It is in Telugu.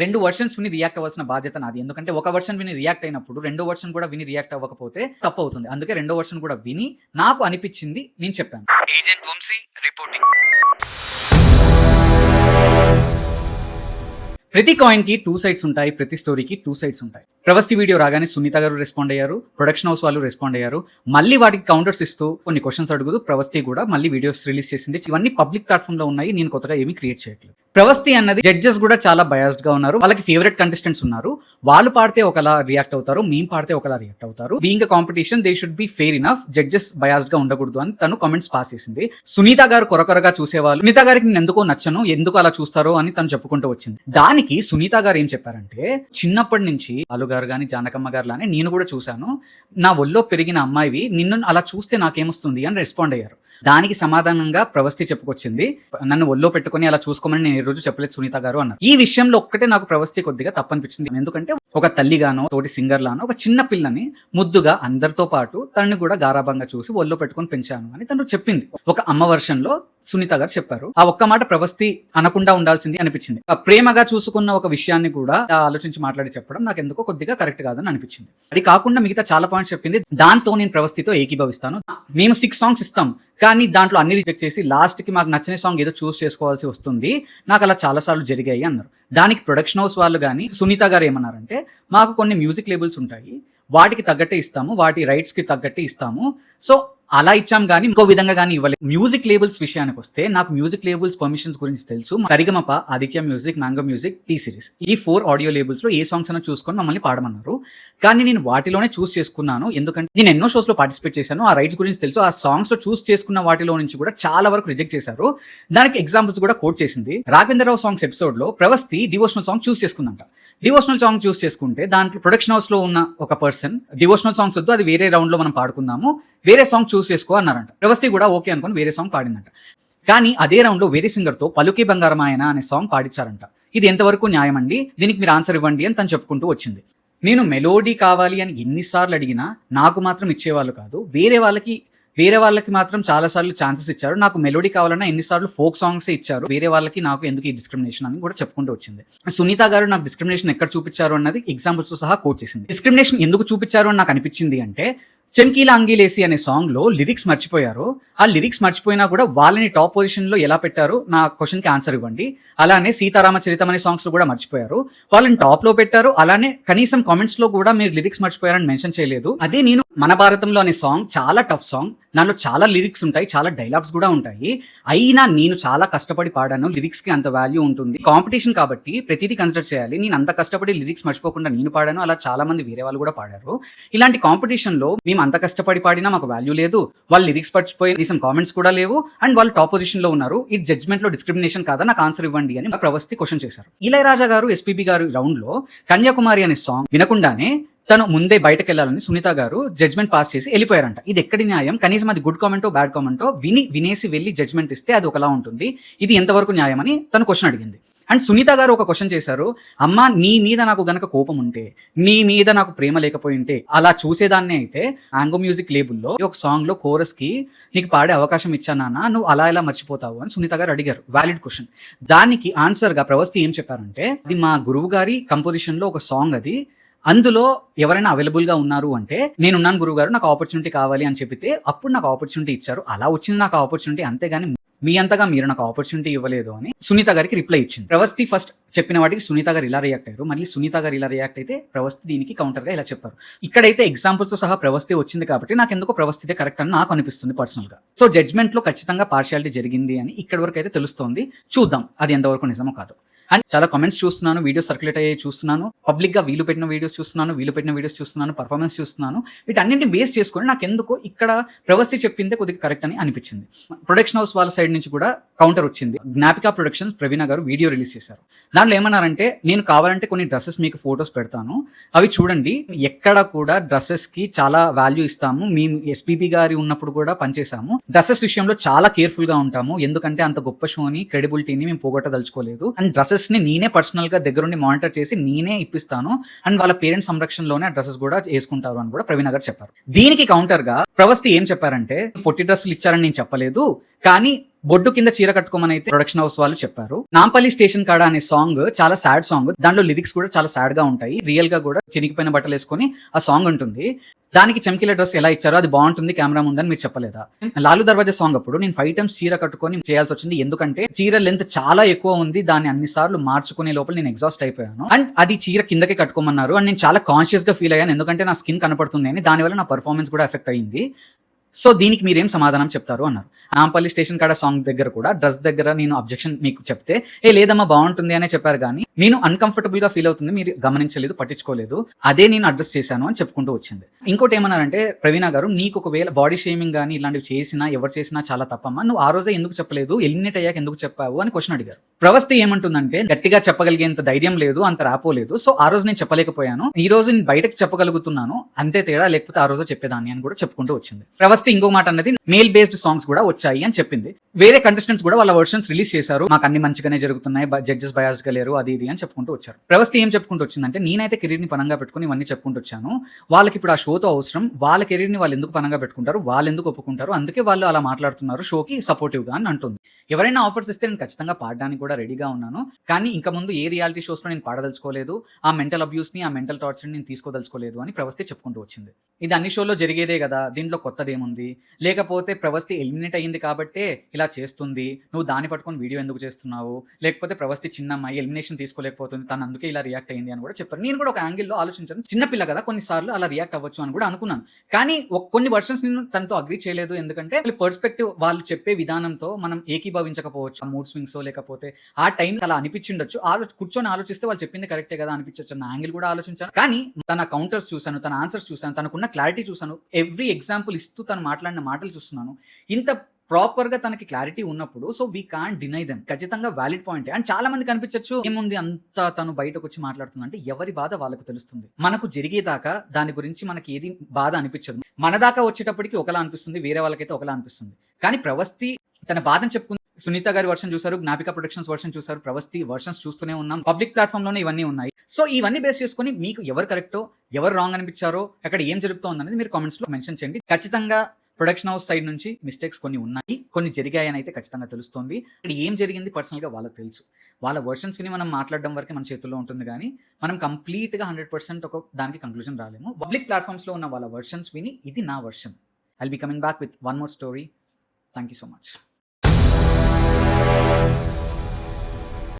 రెండు వర్షన్స్ విని రియాక్ట్ అవ్వాల్సిన బాధ్యత నాది. ఎందుకంటే ఒక వర్షన్ విని రియాక్ట్ అయినప్పుడు రెండో వర్షన్ కూడా విని రియాక్ట్ అవ్వకపోతే తప్పు అవుతుంది అందుకే రెండో వర్షన్ కూడా విని నాకు అనిపించింది నేను చెప్పాను. ఏజెంట్ వంశీ రిపోర్టింగ్ ప్రతి కాయిన్కి టూ సైడ్స్ ఉంటాయి ప్రతి స్టోరీకి టూ సైడ్స్ ఉంటాయి. ప్రవస్తి వీడియో రాగానే సునీత గారు రెస్పాండ్ అయ్యారు ప్రొడక్షన్ హౌస్ వాళ్ళు రెస్పాండ్ అయ్యారు. మళ్ళీ వాటికి కౌంటర్స్ ఇస్తూ కొన్ని క్వశ్చన్స్ అడుగుతూ ప్రవస్తి కూడా మళ్ళీ వీడియోస్ రిలీజ్ చేసింది. ఇవన్నీ పబ్లిక్ ప్లాట్ఫామ్లో ఉన్నాయి నేను కొత్తగా ఏమీ క్రియేట్ చేయట్లేదు. ప్రవస్తి అన్నది జడ్జెస్ కూడా చాలా బయాస్డ్గా ఉన్నారు. వాళ్ళకి ఫేవరెట్ కంటెస్టెంట్స్ ఉన్నారు. వాళ్ళు పాడితే ఒకలా రియాక్ట్ అవుతారు మేము పాడితే ఒకలా రియాక్ట్ అవుతారు. Being competition they should be fair enough judges బయాస్డ్గా ఉండకూడదు అని తను కామెంట్స్ పాస్ చేసింది. సునీత గారు కొరకొరగా చూసేవాళ్ళు సునీత గారికి నేను ఎందుకో నచ్చను ఎందుకు అలా చూస్తారో అని తను చెప్పుకుంటూ వచ్చింది. దానికి సునీత గారు ఏం చెప్పారంటే చిన్నప్పటి నుంచి అలు గారు కానీ జానకమ్మ గారు అని నేను కూడా చూశాను. నా ఒళ్ళో పెరిగిన అమ్మాయివి నిన్ను అలా చూస్తే నాకేమొస్తుంది అని రెస్పాండ్ అయ్యారు. దానికి సమాధానంగా ప్రవస్తి చెప్పుకొచ్చింది. నన్ను ఒళ్ళో పెట్టుకొని అలా చూసుకోమని నేను ఈ రోజు చెప్పలేదు సునీత గారు అన్నారు. ఈ విషయంలో ఒక్కటే నాకు ప్రవస్తి కొద్దిగా తప్పనిపించింది. ఎందుకంటే ఒక తల్లిగానో తోటి సింగర్ లానో ఒక చిన్న పిల్లని ముద్దుగా అందరితో పాటు తనని కూడా గారాభంగా చూసి ఒళ్ళో పెట్టుకొని పెంచాను అని తను చెప్పింది. ఒక అమ్మ వర్షన్లో సునీత గారు చెప్పారు. ఆ ఒక్క మాట ప్రవస్తి అనకుండా ఉండాల్సింది అనిపించింది. ప్రేమగా చూసుకున్న ఒక విషయాన్ని కూడా ఆలోచించి మాట్లాడి చెప్పడం నాకు ఎందుకో కొద్దిగా కరెక్ట్ కాదని అనిపించింది. అది కాకుండా మిగతా చాలా పాయింట్స్ చెప్పింది. దాంతో నేను ప్రవస్తితో ఏకీభవిస్తాను. మేము సిక్స్ సాంగ్స్ ఇస్తాం. కానీ దాంట్లో అన్ని రిజెక్ట్ చేసి లాస్ట్కి మాకు నచ్చిన సాంగ్ ఏదో చూస్ చేసుకోవాల్సి వస్తుంది. నాకు అలా చాలా సార్లు జరిగాయి అన్నారు. దానికి ప్రొడక్షన్ హౌస్ వాళ్ళు కానీ సునీత గారు ఏమన్నారంటే మాకు కొన్ని మ్యూజిక్ లేబుల్స్ ఉంటాయి. వాటికి తగ్గట్టే ఇస్తాము వాటి రైట్స్కి తగ్గట్టే ఇస్తాము. సో అలా ఇచ్చాం కానీ ఇంకో విధంగా కానీ ఇవ్వలేదు మ్యూజిక్ లేబుల్స్ విషయానికి వస్తే నాకు మ్యూజిక్ లేబుల్స్ పర్మిషన్స్ గురించి తెలుసు. Saregama Aditya music mango music T series ఈ ఫోర్ ఆడియో లేబుల్స్లో ఏ సాంగ్స్ అయినా చూసుకొని మమ్మల్ని పాడమన్నారు. కానీ నేను వాటిలోనే చూస్ చేసుకున్నాను. ఎందుకంటే నేను ఎన్నో షోస్లో పార్టిసిపేట్ చేశాను. ఆ రైట్స్ గురించి తెలుసు. ఆ సాంగ్స్లో చూస్ చేసుకున్న వాటిలో నుంచి కూడా చాలా వరకు రిజెక్ట్ చేశారు. దానికి ఎగ్జాంపుల్స్ కూడా కోట్ చేసింది. రాఘవేంద్రరావు సాంగ్స్ ఎపిసోడ్లో ప్రవస్తి డివోషనల్ సాంగ్ చూస్ చేసుకుందంట. డివోషనల్ సాంగ్ చూస్ చేసుకుంటే దాంట్లో ప్రొడక్షన్ హౌస్లో ఉన్న ఒక పర్సన్ డివోషనల్ సాంగ్స్ వద్దు అది వేరే రౌండ్లో మనం పాడుకుందాము. వేరే సాంగ్ చూస్ చేసుకో అన్నారంట. వ్యవస్థ కూడా ఓకే అనుకుని వేరే సాంగ్ పాడిందంట. కానీ అదే రౌండ్లో వేరే సింగర్తో పలుకే బంగారమాయన అనే సాంగ్ పాడించారంట ఇది ఎంతవరకు న్యాయం అండి దీనికి మీరు ఆన్సర్ ఇవ్వండి అని తను చెప్పుకుంటూ వచ్చింది. నేను మెలోడీ కావాలి అని ఎన్నిసార్లు అడిగినా నాకు మాత్రం ఇచ్చేవాళ్ళు కాదు. వేరే వాళ్ళకి వేరే వాళ్ళకి మాత్రం చాలా సార్లు ఛాన్సెస్ ఇచ్చారు. నాకు మెలోడీ కావాలన్నా ఎన్నిసార్లు ఫోక్ సాంగ్స్ ఇచ్చారు. వేరే వాళ్ళకి నాకు ఎందుకు ఈ డిస్క్రిమినేషన్ అని కూడా చెప్పుకుంటూ వచ్చింది. సునీత గారు నాకు డిస్క్రిమినేషన్ ఎక్కడ చూపించారు అన్నది ఎగ్జాంపుల్స్ సహా కోట్ చేసింది. డిస్క్రిమినేషన్ ఎందుకు చూపించారు అని నాకు అనిపించింది అంటే చంకీలా అంగీలేసి అనే సాంగ్లో లిరిక్స్ మర్చిపోయారు. ఆ లిరిక్స్ మర్చిపోయినా కూడా వాళ్ళని టాప్ పొజిషన్లో ఎలా పెట్టారు నా క్వశ్చన్కి ఆన్సర్ ఇవ్వండి. అలానే సీతారామ చరితం అనే సాంగ్స్ కూడా మర్చిపోయారు. వాళ్ళని టాప్లో పెట్టారు. అలానే కనీసం కామెంట్స్లో కూడా మీరు లిరిక్స్ మర్చిపోయారని మెన్షన్ చేయలేదు. అదే నేను మన భారతంలో అనే సాంగ్ చాలా టఫ్ సాంగ్. నాలో చాలా లిరిక్స్ ఉంటాయి. చాలా డైలాగ్స్ కూడా ఉంటాయి. అయినా నేను చాలా కష్టపడి పాడాను. లిరిక్స్కి అంత వాల్యూ ఉంటుంది. కాంపిటీషన్ కాబట్టి ప్రతిదీ కన్సిడర్ చేయాలి. నేను అంత కష్టపడి లిరిక్స్ మర్చిపోకుండా నేను పాడాను. అలా చాలా మంది వేరే వాళ్ళు కూడా పాడారు. ఇలాంటి కాంపిటీషన్లో మేము అంత కష్టపడి పాడినా మాకు వాల్యూ లేదు. వాళ్ళు లిరిక్స్ పడిచిపోయి రీసెంట్ కామెంట్స్ కూడా లేవు. అండ్ వాళ్ళు టాప్ పొజిషన్లో ఉన్నారు. ఈ జడ్జ్మెంట్లో డిస్క్రిమినేషన్ కాదా? నాకు ఆన్సర్ ఇవ్వండి అని ప్రవస్తి క్వశ్చన్ చేశారు. ఇళయరాజా గారు ఎస్పీబీ గారు రౌండ్లో కన్యాకుమారి అనే సాంగ్ వినకుండానే తను ముందే బయటకు వెళ్ళాలని సునీత గారు జడ్జ్మెంట్ పాస్ చేసి వెళ్ళిపోయారంట. ఇది ఎక్కడి న్యాయం? కనీసం అది గుడ్ కామెంటో బ్యాడ్ కామెంటో విని వినేసి వెళ్ళి జడ్జ్మెంట్ ఇస్తే అది ఒకలా ఉంటుంది. ఇది ఎంతవరకు న్యాయం అని తను క్వశ్చన్ అడిగింది. అండ్ సునీత గారు ఒక క్వశ్చన్ చేశారు అమ్మా నీ మీద నాకు గనక కోపం ఉంటే నీ మీద నాకు ప్రేమ లేకపోయి ఉంటే అలా చూసేదాన్నే అయితే ఆంగో మ్యూజిక్ లేబుల్లో ఒక సాంగ్లో కోరస్కి నీకు పాడే అవకాశం ఇచ్చానా నువ్వు అలా ఎలా మర్చిపోతావు? అని సునీత గారు అడిగారు వ్యాలిడ్ క్వశ్చన్ దానికి ఆన్సర్గా ప్రవస్తి ఏం చెప్పారంటే అది మా గురువు గారి కంపోజిషన్లో ఒక సాంగ్ అది. అందులో ఎవరైనా అవైలబుల్గా ఉన్నారు అంటే నేనున్నాను గురువు గారు నాకు ఆపర్చునిటీ కావాలి అని చెప్పితే అప్పుడు నాకు ఆపర్చునిటీ ఇచ్చారు అలా వచ్చింది నాకు ఆపర్చునిటీ అంతేగాని మీ అంతగా మీరు నాకు ఆపర్చునిటీ ఇవ్వలేదు అని సునీత గారికి రిప్లై ఇచ్చింది. ప్రవస్తి ఫస్ట్ చెప్పిన వాటికి సునీత గారు ఇలా రియాక్ట్ అయ్యారు. మళ్ళీ సునీత గారు ఇలా రియాక్ట్ అయితే ప్రవస్తి దీనికి కౌంటర్గా ఇలా చెప్పారు. ఇక్కడైతే ఎగ్జాంపుల్స్తో సహా ప్రవస్తి వచ్చింది కాబట్టి నాకు ఎందుకో ప్రవస్థితే కరెక్ట్ అని నాకు అనిపిస్తుంది పర్సనల్గా. సో జడ్జ్మెంట్లో ఖచ్చితంగా పార్షియాలిటీ జరిగింది అని ఇక్కడ వరకు అయితే తెలుస్తోంది. చూద్దాం అది ఎంతవరకు నిజమో కాదు. అండ్ చాలా కామెంట్స్ చూస్తున్నాను వీడియో సర్క్యులేట్ అయ్యే చూస్తున్నాను పబ్లిక్గా వీలు పెట్టిన వీడియోస్ చూస్తున్నాను వీలు పెట్టిన వీడియోస్ చూస్తున్నాను పర్ఫార్మెన్స్ చూస్తున్నాను. వీటన్నింటిని బేస్ చేసుకొని నాకు ఎందుకో ఇక్కడ ప్రవస్తి చెప్పిందే కొద్దిగా కరెక్ట్ అని అనిపించింది. ప్రొడక్షన్ హౌస్ వాళ్ళ సైడ్ నుంచి కూడా కౌంటర్ వచ్చింది. జ్ఞాపిక ప్రొడక్షన్స్ ప్రవీణ గారు వీడియో రిలీజ్ చేశారు. దాంట్లో ఏమన్నారంటే నేను కావాలంటే కొన్ని డ్రెస్సెస్ మీకు ఫొటోస్ పెడతాను. అవి చూడండి. ఎక్కడ కూడా డ్రెస్సెస్కి చాలా వాల్యూ ఇస్తాము. మేము ఎస్పీబీ గారి ఉన్నప్పుడు కూడా పనిచేసాము డ్రెస్సెస్ విషయంలో చాలా కేర్ఫుల్గా ఉంటాము. ఎందుకంటే అంత గొప్ప షోని క్రెడిబిలిటీని మేము పోగొట్టదలుచుకోలేదు. అండ్ డ్రెస్సెస్ని నేనే పర్సనల్గా దగ్గరుండి మానిటర్ చేసి నేనే ఇప్పిస్తాను. అండ్ వాళ్ళ పేరెంట్స్ సంరక్షణలోనే ఆ డ్రెస్సెస్ కూడా వేసుకుంటారు అని కూడా ప్రవీణ్ గారు చెప్పారు. దీనికి కౌంటర్గా ప్రవస్తి ఏం చెప్పారంటే పొట్టి డ్రెస్సులు ఇచ్చారని నేను చెప్పలేదు. కానీ బొడ్డు కింద చీర కట్టుకోమని అయితే ప్రొడక్షన్ హౌస్ వాళ్ళు చెప్పారు. నాంపల్లి స్టేషన్ కాడ అనే సాంగ్ చాలా సాడ్ సాంగ్ దాంట్లో లిరిక్స్ కూడా చాలా సాడ్గా ఉంటాయి. రియల్గా కూడా చినిగిపోయిన బట్టలు వేసుకొని ఆ సాంగ్ ఉంటుంది. దానికి చమ్కిల డ్రెస్ ఎలా ఇచ్చారో అది బాగుంటుంది కెమెరా ముందని మీరు చెప్పలేదా? లాలు దర్వాజా సాంగ్ అప్పుడు నేను ఫైవ్ టైమ్స్ చీర కట్టుకొని చేయాల్సి వచ్చింది. ఎందుకంటే చీర లెంత్ చాలా ఎక్కువ ఉంది. దాన్ని అన్ని సార్లు మార్చుకునే లోపల నేను ఎగ్జాస్ట్ అయిపోయాను. అండ్ అది చీర కిందకి కట్టుకోమన్నారు. అండ్ నేను చాలా కాన్షియస్గా ఫీల్ అయ్యాను. ఎందుకంటే నా స్కిన్ కనపడుతుంది అని. దానివల్ల నా పర్ఫార్మెన్స్ కూడా ఎఫెక్ట్ అయ్యింది సో దీనికి మీరేం సమాధానం చెప్తారు అన్నారు. నాంపల్లి స్టేషన్ కాడ సాంగ్ దగ్గర కూడా డ్రెస్ దగ్గర నేను అబ్జెక్షన్ మీకు చెప్తే ఏ లేదమ్మా బాగుంటుంది అనే చెప్పారు కానీ నేను అన్కంఫర్టబుల్గా ఫీల్ అవుతుంది మీరు గమనించలేదు పట్టించుకోలేదు అదే నేను అడ్రస్ చేశాను అని చెప్పుకుంటూ వచ్చింది. ఇంకోటి ఏమన్నారంటే ప్రవీణ గారు నీకు ఒకవేళ బాడీ షేమింగ్ కానీ ఇలాంటివి చేసినా ఎవరు చేసినా చాలా తప్పమ్మా. నువ్వు ఆ రోజే ఎందుకు చెప్పలేదు? ఎలిమినేట్ అయ్యాక ఎందుకు చెప్పావు? అని క్వశ్చన్ అడిగారు. ప్రవస్తి ఏమంటుందంటే గట్టిగా చెప్పగలిగేంత ధైర్యం లేదు అంత రాపోలేదు. సో ఆ రోజు నేను చెప్పలేకపోయాను. ఈ రోజు నేను బయటకు చెప్పగలుగుతున్నాను. అంతే తేడా లేకపోతే ఆ రోజు చెప్పేదాన్ని అని కూడా చెప్పుకుంటూ వచ్చింది. ప్రవస్తి ఇంకో మాట అన్నది మేల్ బేస్డ్ సాంగ్స్ కూడా వచ్చాయి అని చెప్పింది. వేరే కంటెస్టెంట్స్ కూడా వాళ్ళ వర్షన్స్ రిలీజ్ చేశారు. మాకు అన్ని మంచిగానే జరుగుతున్నాయి. జడ్జెస్ బయాస్డ్గా లేరు అది ఇది అని చెప్పుకుంటూ వచ్చారు. ప్రవస్తి ఏం చెప్పుకుంటూ వచ్చిందంటే నేనైతే కెరీర్ని పనంగా పెట్టుకుని ఇవన్నీ చెప్పుకుంటూ వచ్చాను. వాళ్ళకి ఇప్పుడు ఆ షోతో అవసరం. వాళ్ళ కెరీర్ని వాళ్ళు ఎందుకు పనంగా పెట్టుకుంటారు? వాళ్ళు ఎందుకు ఒప్పుకుంటారు? అందుకే వాళ్ళు అలా మాట్లాడుతున్నారు. షోకి సపోర్టివ్గా అని అంటుంది. ఎవరైనా ఆఫర్స్ ఇస్తే నేను ఖచ్చితంగా పాడడానికి కూడా రెడీగా ఉన్నాను. కానీ ఇంకా ముందు ఏ రియాలిటీ షోస్లో నేను పాడదలుచుకోలేదు? ఆ మెంటల్ అబ్యూస్ని ఆ మెంటల్ టార్చర్ని నేను తీసుకోదలుచుకోలేదు అని ప్రవస్తి చెప్పుకుంటూ వచ్చింది. ఇది అన్ని షోలో జరిగేదే కదా? దీంట్లో కొత్తదేముంది? లేకపోతే ప్రవస్తి ఎలిమినేట్ అయ్యింది కాబట్టే ఇలా చేస్తుంది. నువ్వు దాన్ని పట్టుకొని వీడియో ఎందుకు చేస్తున్నావు? లేకపోతే ప్రవస్తి చిన్న అమ్మాయి ఎలిమినేషన్ తీసుకోలేకపోతుంది. తను అందుకే ఇలా రియాక్ట్ అయ్యింది అని కూడా చెప్పారు. నేను కూడా ఒక యాంగిల్లో ఆలోచించాను. చిన్నపిల్ల కదా? కొన్నిసార్లు అలా రియాక్ట్ అవ్వచ్చు అని కూడా అనుకున్నాను. కానీ కొన్ని వర్షన్స్ నేను తనతో అగ్రి చేయలేదు. ఎందుకంటే పర్స్పెక్టివ్ వాళ్ళు చెప్పే విధానంతో మనం ఏకీభవించకపోవచ్చు. ఆ మూడ్ స్వింగ్స్ లేకపోతే ఆ టైం అలా అనిపించిండొచ్చు. ఆలో కూర్చొని ఆలోచిస్తే వాళ్ళు చెప్పింది కరెక్టే కదా అనిపించవచ్చు అన్న యాంగిల్ కూడా ఆలోచించాను. కానీ తన కౌంటర్స్ చూశాను తన ఆన్సర్స్ చూశాను తనకున్న క్లారిటీ చూశాను. ఎవ్రీ ఎగ్జాంపుల్ ఇస్తూ తను మాట్లాడిన మాటలు చూస్తున్నాను. ఇంత ప్రాపర్గా తనకి క్లారిటీ ఉన్నప్పుడు so we can deny them ఖచ్చితంగా వ్యాలిడ్ పాయింట్ అండ్ చాలా మంది కనిపించచ్చు ఏముంది అంత తను బయటకు వచ్చి మాట్లాడుతుంది అంటే ఎవరి బాధ వాళ్ళకు తెలుస్తుంది. మనకు జరిగేదాకా దాని గురించి మనకి ఏది బాధ అనిపించదు. మన దాకా వచ్చేటప్పటికి ఒకలా అనిపిస్తుంది వేరే వాళ్ళకైతే ఒకలా అనిపిస్తుంది. కానీ ప్రవస్తి తన బాధను చెప్పుకుంది. సునీత గారి వర్షన్ చూసారు జ్ఞాపిక ప్రొడక్షన్స్ వర్షన్ చూసారు ప్రవస్తి వర్షన్స్ చూస్తూనే ఉన్నాం. పబ్లిక్ ప్లాట్ఫామ్లోనే ఇవన్నీ ఉన్నాయి. సో ఇవన్నీ బేస్ చేసుకొని మీకు ఎవరు కరెక్టో ఎవరు రాంగ్ అనిపించారో అక్కడ ఏం జరుగుతోంది అనేది మీరు కామెంట్స్లో మెన్షన్ చేయండి. ఖచ్చితంగా ప్రొడక్షన్ హౌస్ సైడ్ నుంచి మిస్టేక్స్ కొన్ని ఉన్నాయి కొన్ని జరిగాయని అయితే ఖచ్చితంగా తెలుస్తుంది. ఇక్కడ ఏం జరిగింది పర్సనల్గా వాళ్ళకి తెలుసు. వాళ్ళ వర్షన్స్ విని మనం మాట్లాడడం వరకే మన చేతుల్లో ఉంటుంది కానీ మనం కంప్లీట్గా హండ్రెడ్ పర్సెంట్ ఒక దానికి కంక్లూజన్ రాలేము. పబ్లిక్ ప్లాట్ఫామ్స్లో ఉన్న వాళ్ళ వర్షన్స్ విని ఇది నా version. I'll be coming back with one more story thank you so much